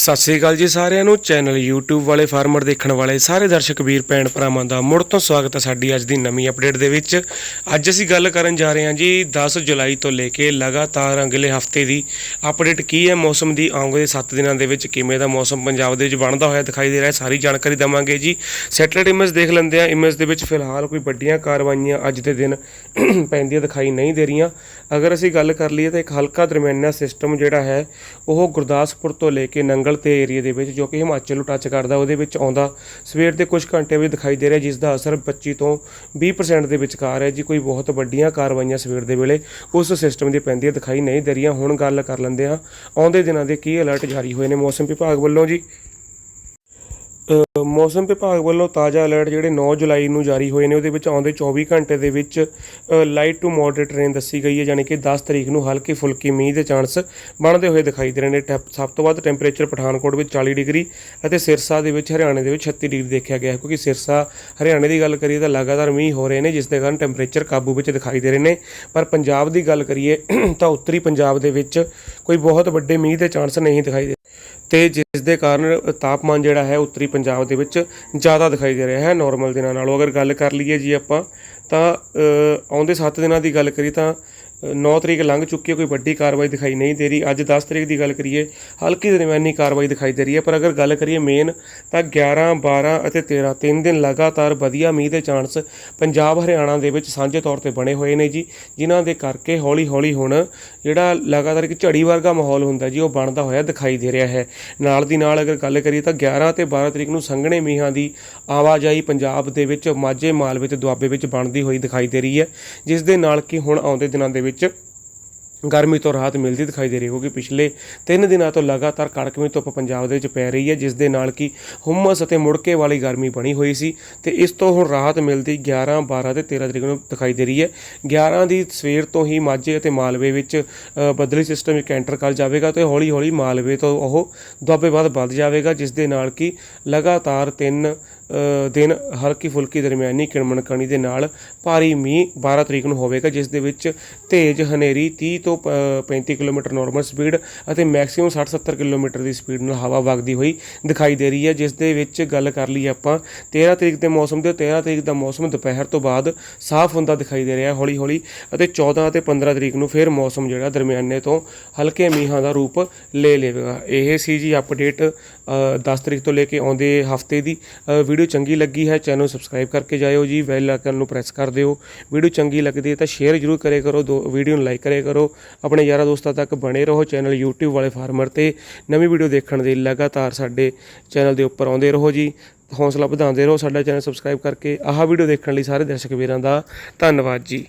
ਸਤਿ ਸ੍ਰੀ ਅਕਾਲ ਜੀ ਸਾਰਿਆਂ ਨੂੰ। ਚੈਨਲ YouTube ਵਾਲੇ ਫਾਰਮਰ ਦੇਖਣ ਵਾਲੇ, ਸਾਰੇ ਦਰਸ਼ਕ ਵੀਰ, ਭੈਣ ਭਰਾਵਾਂ ਦਾ ਮੁੜ ਤੋਂ ਸਵਾਗਤ ਹੈ ਸਾਡੀ ਅੱਜ ਦੀ ਨਵੀਂ ਅਪਡੇਟ ਦੇ ਵਿੱਚ। ਅੱਜ ਅਸੀਂ ਗੱਲ ਕਰਨ ਜਾ ਰਹੇ ਹਾਂ ਜੀ 10 ਜੁਲਾਈ ਤੋਂ ਲੈ ਕੇ ਲਗਾਤਾਰ ਅਗਲੇ ਹਫ਼ਤੇ ਦੀ ਅਪਡੇਟ ਕੀ ਹੈ, ਮੌਸਮ ਦੀ ਆਉਂਦੇ 7 ਦਿਨਾਂ ਦੇ ਵਿੱਚ ਕਿਵੇਂ ਦਾ ਮੌਸਮ ਪੰਜਾਬ ਦੇ ਵਿੱਚ ਬਣਦਾ ਹੋਇਆ ਦਿਖਾਈ ਦੇ ਰਿਹਾ ਸਾਰੀ ਜਾਣਕਾਰੀ ਦਵਾਂਗੇ ਜੀ। ਸੈਟੇਲਾਈਟ ਇਮੇਜ ਦੇਖ ਲੈਂਦੇ ਆ ਇਮੇਜ ਦੇ ਵਿੱਚ ਫਿਲਹਾਲ ਕੋਈ ਵੱਡੀਆਂ ਕਾਰਵਾਈਆਂ ਅੱਜ ਦੇ ਦਿਨ ਪੈਂਦੀਆਂ ਦਿਖਾਈ ਨਹੀਂ ਦੇ ਰਹੀਆਂ। ਅਗਰ ਅਸੀਂ ਗੱਲ ਕਰ ਲਈਏ ਤਾਂ ਇੱਕ ਹਲਕਾ ਦਰਮਿਆਨਾ ਸਿਸਟਮ ਜਿਹੜਾ ਹੈ, ਉਹ ਗੁਰਦਾਸਪੁਰ ਤੋਂ ਲੈ ਕੇ ਨੰਗਲ ਤੇ ਏਰੀਆ ਦੇ ਵਿੱਚ ਜੋ ਕਿ ਹਿਮਾਚਲ ਨੂੰ ਟੱਚ ਕਰਦਾ, ਉਹਦੇ ਵਿੱਚ ਆਉਂਦਾ। ਸਵੇਰ ਦੇ ਕੁਝ ਘੰਟੇ ਵਿੱਚ ਦਿਖਾਈ ਦੇ ਰਿਹਾ ਜਿਸ ਦਾ ਅਸਰ 25 ਤੋਂ 20% ਦੇ ਵਿਚਕਾਰ ਹੈ ਜੀ। ਕੋਈ ਬਹੁਤ ਵੱਡੀਆਂ ਕਾਰਵਾਈਆਂ ਸਵੇਰ ਦੇ ਵੇਲੇ ਉਸ ਸਿਸਟਮ ਦੀ ਪੈਂਦੀਆਂ ਦਿਖਾਈ ਨਹੀਂ ਦੇ ਰਹੀਆਂ। ਹੁਣ ਗੱਲ ਕਰ ਲੈਂਦੇ ਹਾਂ। ਆਉਂਦੇ ਦਿਨਾਂ ਦੇ ਕੀ ਅਲਰਟ ਜਾਰੀ ਹੋਏ ਨੇ ਮੌਸਮ ਵਿਭਾਗ ਵੱਲੋਂ ਜੀ? ਮੌਸਮ ਵਿਭਾਗ ਵੱਲੋਂ ਤਾਜ਼ਾ ਅਲਰਟ ਜਿਹੜੇ 9 ਜੁਲਾਈ ਨੂੰ ਜਾਰੀ ਹੋਏ ਨੇ, ਉਹਦੇ ਵਿੱਚ ਆਉਂਦੇ 24 ਘੰਟੇ ਦੇ ਵਿੱਚ ਲਾਈਟ ਟੂ ਮੋਡਰੇਟ ਰੇਨ ਦੱਸੀ ਗਈ ਹੈ, ਯਾਨੀ ਕਿ 10 ਤਰੀਕ ਨੂੰ ਹਲਕੀ ਫੁਲਕੀ ਮੀਂਹ ਦੇ ਚਾਂਸ ਬਣਦੇ ਹੋਏ ਦਿਖਾਈ ਦੇ ਰਹੇ ਨੇ। ਟੈਪ- ਸਭ ਤੋਂ ਵੱਧ ਟੈਂਪਰੇਚਰ ਪਠਾਨਕੋਟ ਵਿੱਚ 40 ਡਿਗਰੀ ਅਤੇ ਸਿਰਸਾ ਦੇ ਵਿੱਚ, ਹਰਿਆਣੇ ਦੇ ਵਿੱਚ 36 ਡਿਗਰੀ ਦੇਖਿਆ ਗਿਆ ਹੈ। ਕਿਉਂਕਿ ਸਿਰਸਾ, ਹਰਿਆਣੇ ਦੀ ਗੱਲ ਕਰੀਏ ਤਾਂ ਲਗਾਤਾਰ ਮੀਂਹ ਹੋ ਰਹੇ ਨੇ, ਜਿਸ ਦੇ ਕਾਰਨ ਟੈਂਪਰੇਚਰ ਕਾਬੂ ਵਿੱਚ ਦਿਖਾਈ ਦੇ ਰਹੇ ਨੇ। ਪਰ ਪੰਜਾਬ ਦੀ ਗੱਲ ਕਰੀਏ ਤਾਂ ਉੱਤਰੀ ਪੰਜਾਬ ਦੇ ਵਿੱਚ ਕੋਈ ਬਹੁਤ ਵੱਡੇ ਮੀਂਹ ਦੇ ਚਾਂਸ ਨਹੀਂ ਦਿਖਾਈ ਦੇ ਤੇ ਜਿਸ ਦੇ ਕਾਰਨ ਤਾਪਮਾਨ ਜਿਹੜਾ ਹੈ ਉੱਤਰੀ ਪੰਜਾਬ ਦੇ ਵਿੱਚ ਜ਼ਿਆਦਾ ਦਿਖਾਈ ਦੇ ਰਿਹਾ ਹੈ ਨਾਰਮਲ ਦਿਨਾਂ ਨਾਲੋਂ। ਅਗਰ ਗੱਲ ਕਰ ਲਈਏ ਜੀ ਆਪਾਂ, ਤਾਂ ਆਉਂਦੇ 7 ਦਿਨਾਂ ਦੀ ਗੱਲ ਕਰੀ ਤਾਂ 9 ਤਰੀਕ ਲੰਘ ਚੁੱਕੀ ਹੈ, ਕੋਈ ਵੱਡੀ ਕਾਰਵਾਈ ਦਿਖਾਈ ਨਹੀਂ ਦੇ ਰਹੀ। ਅੱਜ 10 ਤਰੀਕ ਦੀ ਗੱਲ ਕਰੀਏ, ਹਲਕੀ ਦਰਮਿਆਨੀ ਕਾਰਵਾਈ ਦਿਖਾਈ ਦੇ ਰਹੀ ਹੈ। ਪਰ ਅਗਰ ਗੱਲ ਕਰੀਏ ਮੇਨ ਤਾਂ 11 12 ਅਤੇ 13 ਤਿੰਨ ਦਿਨ ਲਗਾਤਾਰ ਵਧੀਆ ਮੀਂਹ ਦੇ ਚਾਂਸ ਪੰਜਾਬ, ਹਰਿਆਣਾ ਦੇ ਵਿੱਚ ਸਾਂਝੇ ਤੌਰ ਤੇ ਬਣੇ ਹੋਏ ਨੇ ਜੀ, ਜਿਨ੍ਹਾਂ ਦੇ ਕਰਕੇ ਹੌਲੀ ਹੌਲੀ ਹੁਣ ਜਿਹੜਾ ਲਗਾਤਾਰ ਇੱਕ ਝੜੀ ਵਰਗਾ ਮਾਹੌਲ ਹੁੰਦਾ ਜੀ, ਉਹ ਬਣਦਾ ਹੋਇਆ ਦਿਖਾਈ ਦੇ ਰਿਹਾ ਹੈ। ਨਾਲ ਦੀ ਨਾਲ ਅਗਰ ਗੱਲ ਕਰੀਏ, ਤਾਂ 11 ਤੇ 12 ਤਰੀਕ ਨੂੰ ਸੰਘਣੇ ਮੀਂਹਾਂ ਦੀ ਆਵਾਜਾਈ ਪੰਜਾਬ ਦੇ ਵਿੱਚ ਮਾਝੇ ਮਾਲਵੇ ਤੇ ਦੁਆਬੇ ਵਿੱਚ ਬਣਦੀ ਹੋਈ ਦਿਖਾਈ ਦੇ ਰਹੀ ਹੈ, ਜਿਸ ਦੇ ਨਾਲ ਕਿ ਹੁਣ ਆਉਂਦੇ ਦਿਨਾਂ ਦੇ ਵਿੱਚ ਗਰਮੀ ਤੋਂ ਰਾਹਤ ਮਿਲਦੀ ਦਿਖਾਈ ਦੇ ਰਹੀ ਹੈ ਕਿਉਂਕਿ ਪਿਛਲੇ 3 ਦਿਨਾਂ ਤੋਂ ਲਗਾਤਾਰ ਕੜਕਵੀਂ ਧੁੱਪ ਪੰਜਾਬ ਦੇ ਵਿੱਚ ਪੈ ਰਹੀ ਹੈ ਜਿਸ ਦੇ ਨਾਲ ਕਿ ਹੁਮਸ ਅਤੇ ਮੁੜਕੇ ਵਾਲੀ ਗਰਮੀ ਬਣੀ ਹੋਈ ਸੀ ਤੇ ਇਸ ਤੋਂ ਹੁਣ ਰਾਹਤ ਮਿਲਦੀ 11 12 ਤੇ 13 ਤਰੀਕ ਨੂੰ ਦਿਖਾਈ ਦੇ ਰਹੀ ਹੈ। 11 ਦੀ ਸਵੇਰ ਤੋਂ ਹੀ ਮਾਝੇ ਅਤੇ ਮਾਲਵੇ ਵਿੱਚ ਅ, ਬਦਲੀ ਸਿਸਟਮ ਇੱਕ ਐਂਟਰ ਕਰ ਜਾਵੇਗਾ ਤੇ ਹੌਲੀ ਹੌਲੀ ਮਾਲਵੇ ਤੋਂ ਉਹ ਦੁਆਬੇ ਬਾਅਦ ਵੱਧ ਜਾਵੇਗਾ ਜਿਸ ਦੇ ਨਾਲ ਕਿ ਲਗਾਤਾਰ 3 ਦਿਨ ਹਲਕੀ ਫੁਲਕੀ ਦਰਮਿਆਨੀ ਕਿਣਮਣ ਕਣੀ ਦੇ ਨਾਲ ਭਾਰੀ ਮੀਂਹ 12 ਤਰੀਕ ਨੂੰ ਹੋਵੇਗਾ ਜਿਸ ਦੇ ਵਿੱਚ ਤੇਜ਼ ਹਨੇਰੀ 30 ਤੋਂ ਪ- 35 ਕਿਲੋਮੀਟਰ ਨਾਰਮਲ ਸਪੀਡ ਅਤੇ ਮੈਕਸਿਮਮ 60-70 ਕਿਲੋਮੀਟਰ ਦੀ ਸਪੀਡ ਨਾਲ ਹਵਾ ਵਗਦੀ ਹੋਈ ਦਿਖਾਈ ਦੇ ਰਹੀ ਹੈ ਜਿਸ ਦੇ ਵਿੱਚ ਗੱਲ ਕਰ ਲਈ ਆਪਾਂ 13 ਤਰੀਕ ਦੇ ਮੌਸਮ ਦੇ 13 ਤਰੀਕ ਦਾ ਮੌਸਮ ਦੁਪਹਿਰ ਤੋਂ ਬਾਅਦ ਸਾਫ਼ ਹੁੰਦਾ ਦਿਖਾਈ ਦੇ ਰਿਹਾ ਹੌਲੀ ਹੌਲੀ ਅਤੇ 14 ਅਤੇ 15 ਤਰੀਕ ਨੂੰ ਫਿਰ ਮੌਸਮ ਜਿਹੜਾ ਦਰਮਿਆਨੇ ਤੋਂ ਹਲਕੇ ਮੀਂਹਾਂ ਦਾ ਰੂਪ ਲੈ ਲਵੇਗਾ। ਇਹ ਸੀ ਜੀ ਅਪਡੇਟ 10 ਤਰੀਕ ਤੋਂ ਲੈ ਕੇ ਆਉਂਦੇ ਹਫ਼ਤੇ ਦੀ ਅ, ਵੀਡੀਓ ਚੰਗੀ ਲੱਗੀ ਹੈ, ਚੈਨਲ ਸਬਸਕ੍ਰਾਈਬ ਕਰਕੇ ਜਾਇਓ ਜੀ ਬੈਲ ਆਈਕਨ ਨੂੰ ਪ੍ਰੈਸ ਕਰ ਦਿਓ। ਵੀਡੀਓ ਚੰਗੀ ਲੱਗਦੀ ਹੈ ਤਾਂ ਸ਼ੇਅਰ ਜ਼ਰੂਰ ਕਰਿਆ ਕਰੋ, ਦੋ, ਵੀਡੀਓ ਨੂੰ ਲਾਈਕ ਕਰਿਆ ਕਰੋ। ਆਪਣੇ ਯਾਰਾਂ ਦੋਸਤਾਂ ਤੱਕ ਬਣੇ ਰਹੋ ਚੈਨਲ YouTube ਵਾਲੇ ਫਾਰਮਰ ਤੇ। ਨਵੀਂ ਵੀਡੀਓ ਦੇਖਣ ਦੇ ਲਗਾਤਾਰ ਸਾਡੇ ਚੈਨਲ ਦੇ ਉੱਪਰ ਆਉਂਦੇ ਰਹੋ ਜੀ। ਹੌਸਲਾ ਵਧਾਉਂਦੇ ਰਹੋ ਸਾਡਾ ਚੈਨਲ ਸਬਸਕ੍ਰਾਈਬ ਕਰਕੇ। ਆਹ ਵੀਡੀਓ ਦੇਖਣ ਲਈ ਸਾਰੇ ਦਰਸ਼ਕ ਵੀਰਾਂ ਦਾ ਧੰਨਵਾਦ ਜੀ।